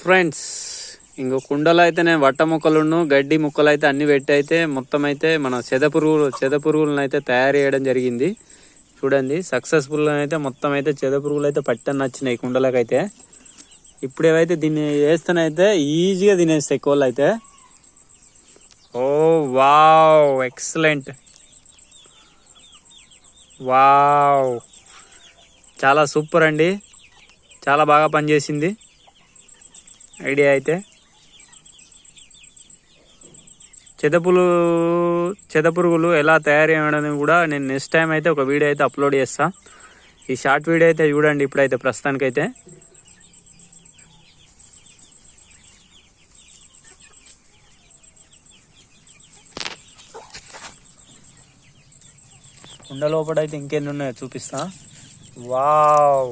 Friends ఇంకో కుండలో అయితే నేను వట్ట ముక్కలును గడ్డి ముక్కలు అయితే అన్ని పెట్టి అయితే మొత్తం అయితే మన చెద పురుగులు చెద పురుగులను అయితే తయారు చేయడం జరిగింది. చూడండి సక్సెస్ఫుల్ అయితే మొత్తం అయితే చెద పురుగులు అయితే పట్టని నచ్చినాయి కుండలకైతే. ఇప్పుడు ఏవైతే దీన్ని వేస్తేనైతే ఈజీగా తినేస్తాయి కోళ్ళు అయితే ఓ వావ్ ఎక్సలెంట్. వావ్. చాలా సూపర్ అండి. చాలా బాగా పనిచేసింది. ఐడియా అయితే. చెదపులు చెదపురుగులు ఎలా తయారు చేయడం కూడా నేను నెక్స్ట్ టైం అయితే ఒక వీడియో అయితే అప్లోడ్ చేస్తా. ఈ షార్ట్ వీడియో అయితే చూడండి ఇప్పుడైతే ప్రస్తుతానికైతే. కుండ లోపల అయితే ఇంకెన్ని ఉన్నాయో చూపిస్తా. వావ్!